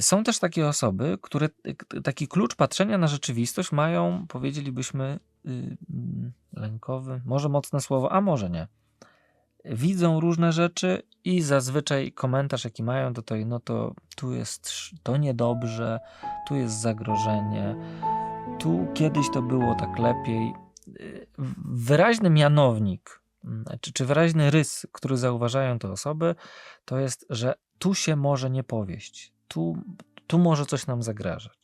Są też takie osoby, które taki klucz patrzenia na rzeczywistość mają, powiedzielibyśmy, y, mm, lękowy, może mocne słowo, a może nie. Widzą różne rzeczy i zazwyczaj komentarz, jaki mają, to to, no to tu jest to niedobrze, tu jest zagrożenie, tu kiedyś to było tak lepiej. Y, Wyraźny mianownik, mm, czy, czy wyraźny rys, który zauważają te osoby, to jest, że tu się może nie powieść, tu, tu może coś nam zagrażać.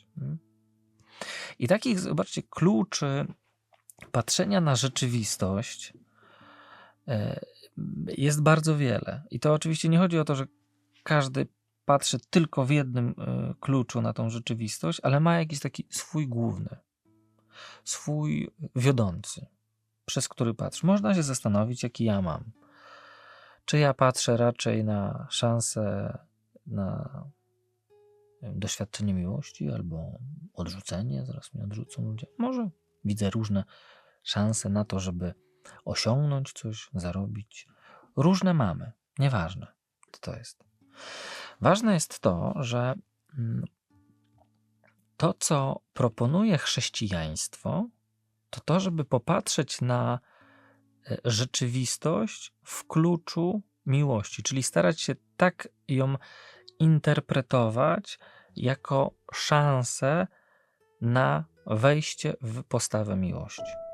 I takich, zobaczcie, kluczy patrzenia na rzeczywistość e, jest bardzo wiele. I to oczywiście nie chodzi o to, że każdy patrzy tylko w jednym e, kluczu na tą rzeczywistość, ale ma jakiś taki swój główny, swój wiodący, przez który patrzy. Można się zastanowić, jaki ja mam. Czy ja patrzę raczej na szansę na doświadczenie miłości albo odrzucenie, zaraz mnie odrzucą ludzie. Może widzę różne szanse na to, żeby osiągnąć coś, zarobić. Różne mamy, nieważne, co to jest. Ważne jest to, że mm, to, co proponuje chrześcijaństwo, to to, żeby popatrzeć na e, rzeczywistość w kluczu miłości, czyli starać się tak ją interpretować jako szansę na wejście w postawę miłości.